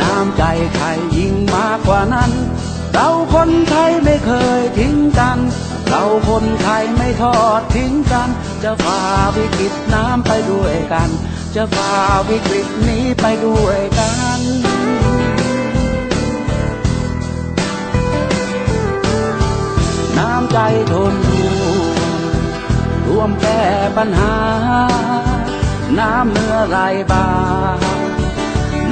น้ำใจไทยยิ่งมากกว่านั้น เราคนไทยไม่เคยทิ้งกัน เราคนไทยไม่ทอดทิ้งกัน จะฝ่าวิกฤตน้ำไปด้วยกัน จะฝ่าวิกฤตนี้ไปด้วยกันน้ำใจทนร่วมแก้ปัญหา น้ำเมื่อไรบาห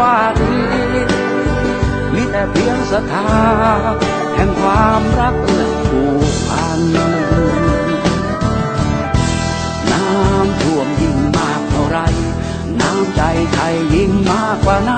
วาดีมีแต่เพียงศรัทธาแห่งความรักและผูกพัน น้ำท่วมยิ่งมากเท่าไร น้ำใจไทยยิ่งมากกว่านั้น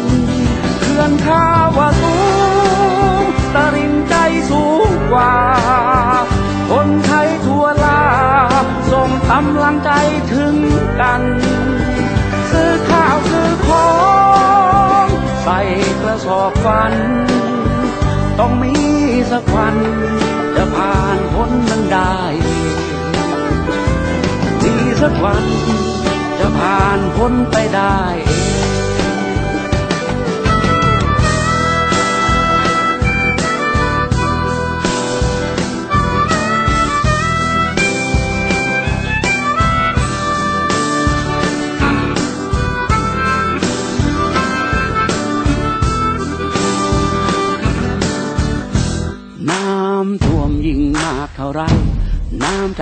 ขื่อนข้าวาสูงตริงใจสูงกว่า คนไทยทั่วลา ส่งกำลังใจถึงกัน ซื้อข้าวซื้อของ ใส่กระสอบฟัน ต้องมีสักวัน จะผ่านพ้นมันได้มีสักวัน จะผ่านพ้นไปได้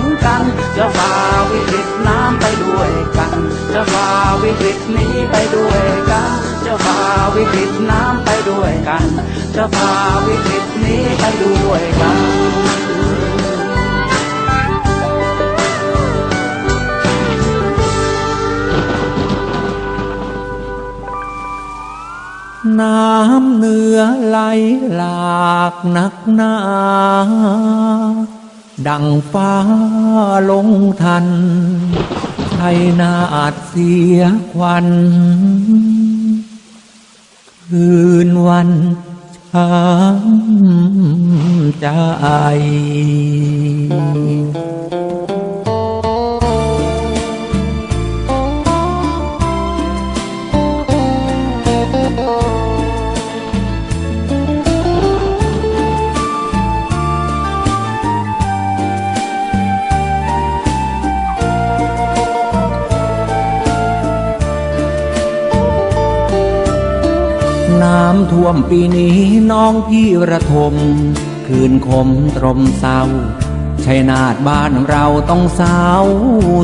ง ตน้ำไปด้วยกัน จะฝ่าวิกฤตนี้ไปด้วยกัน จะฝ่าวิกฤตน้ำไปด้วยกัน จะฝ่าวิกฤตนี้ไปด้วยกันน้ำเหนือไหลหลากนักหนา ดังฟ้าลงทันไทยนาอาจเสียควันคืนวันช้ำใจำท่วมปีนี้น้องพี่ระทม คืนคมตรมเศร้าชัยนาทบ้านเราต้องเศร้า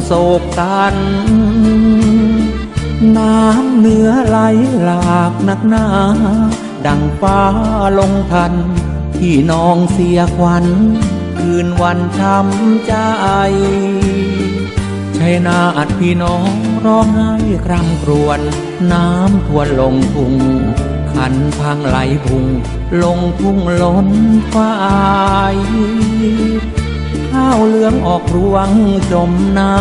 โศกสัน น้ำเหนือไหลหลากนักหนาดังฟ้าลงทันที่น้องเสียควัน คืนวันช้ำใจชัยนาทพี่น้องร้องไห้คร่ำครวญน้ำทวนลงทุ่ง ขันพังไหลพุง ลงทุ่งล้นฝ่ายข้าวเหลืองออกรวงจมน้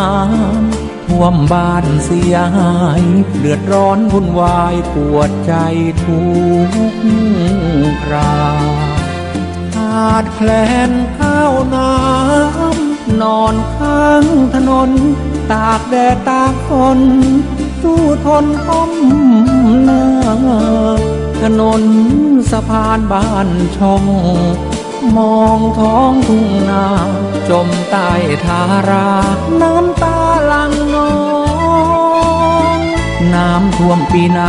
ำท่วมบ้านเสียหาย เดือดร้อนวุ่นวายปวดใจทุกคราขาดแคลนข้าวน้ำนอนข้างถนน ตากแดดตากฝน สู้ทนก้มหน้า ถนนสะพานบ้านช่อง มองท้องทุ่งนา จมใต้ทารา น้ำตาลังนอง น้ำท่วมปีไหน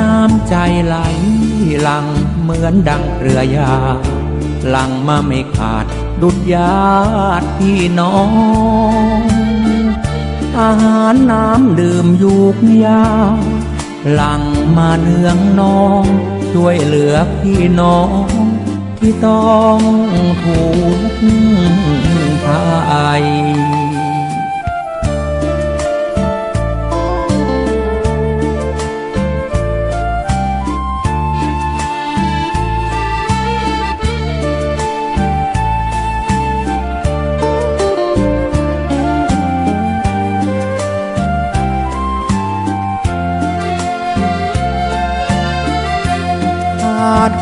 น้ำใจไหลหลังเหมือนดังเรือยาหลังมาไม่ขาดดุดญาติพี่น้อง อาหารน้ำดื่มยุกยาหลังมาเนืองน้อง ช่วยเหลือพี่น้อง ที่ต้องถูกข์ภัย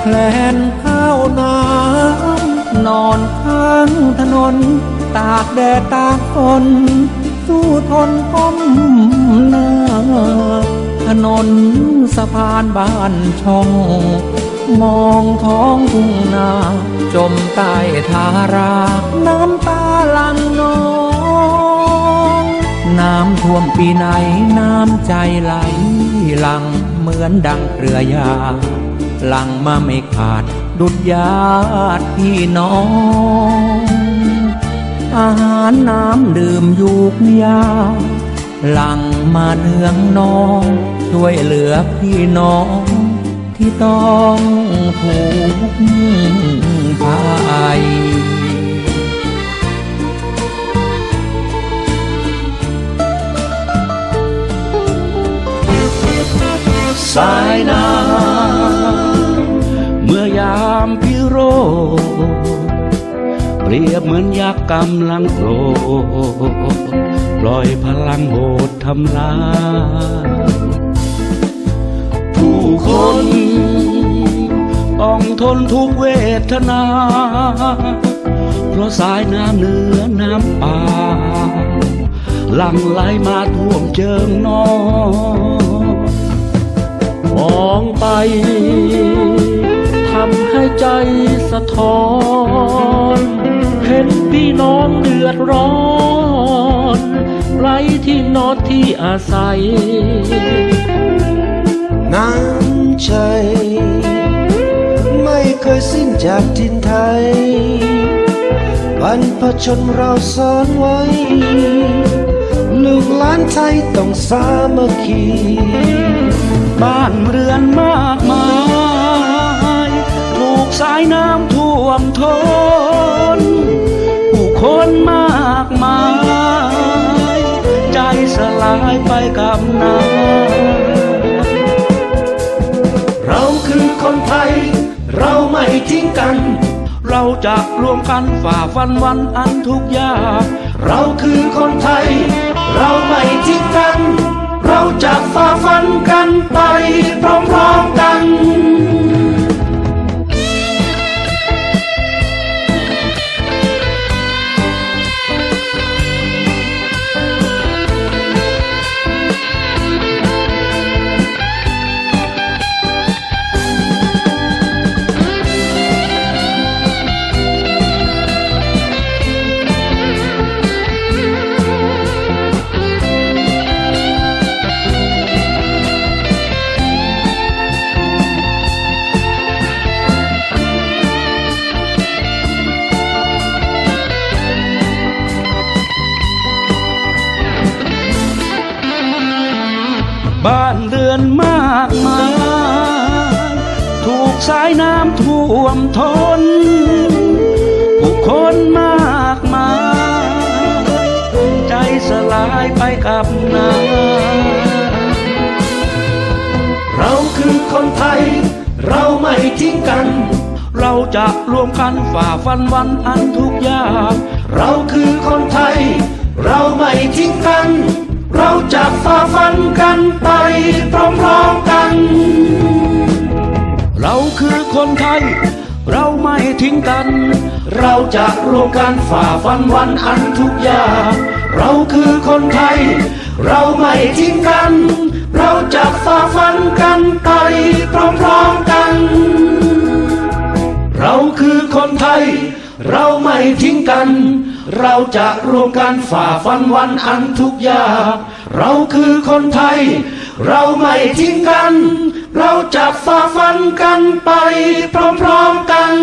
แคลนข้าวน้ำนอนข้างถนน ตากแดดตากฝนสู้ทนก้มหน้า ถนนสะพานบ้านช่อง มองท้องทุ่งนา จมใต้ทารา น้ำตาลังนอง น้ำท่วมปีไหน น้ำใจไหลหลังเหมือนดังเรือยา หลังมาไม่ขาด ดุดญาติพี่น้อง อาหารน้ำดื่มยุกยาหลังมาเนืองน้อง ช่วยเหลือพี่น้อง ที่ต้องถูกข์ภัยสายน้ำเมื่อยา โรเปรียบเหมือนยักษ์กำลังโกรธปล่อยพลังโหดทำลายผู้คนต้องทนทุกเวทนา เพราะสายน้ำเหนือน้ำป่าหลั่งไหลมาท่วมเจิงนองมองไป สะท้อน เห็นพี่น้องเดือดร้อนไร้ที่นอนที่อาศัย น้ำใจ ไม่เคยสิ้นจากทินไทยบรรพชนเราสอนไว้ ลูกหลานไทยต้องสามัคคี บ้านเรือนมากมาย สายน้ำท่วมทนผู้คนมากมาย ใจสลายไปกับน้ำเราคือคนไทย เราไม่ทิ้งกัน เราจะรวมกันฝ่าฟันวันอันทุกยาก เราคือคนไทย เราไม่ทิ้งกัน เราจะฝ่าฟันกันไปพร้อมๆกันานเรือนมากมาย ถูกสายน้ำท่วมทนผู้คนมากมาย ใจสลายไปกับน้ำเราคือคนไทย เราไม่ทิ้งกัน เราจะรวมกันฝ่าฟันวันอันทุกยาก เราคือคนไทย เราไม่ทิ้งกัน เราจะฝ่าฟันกันไปพร้อมๆกัน เราคือคนไทย เราไม่ทิ้งกัน เราจะร่วมกันฝ่าฟันวันอันทุกยากเราคือคนไทย เราไม่ทิ้งกัน เราจะฝ่าฟันกันไปพร้อมๆกัน เราคือคนไทย เราไม่ทิ้งกัน เราจะร่วมกันฝ่าฟันวันอันทุกยาก เราคือคนไทย เราไม่ทิ้งกัน เราจะฝ่าฟันกันไปพร้อมๆกัน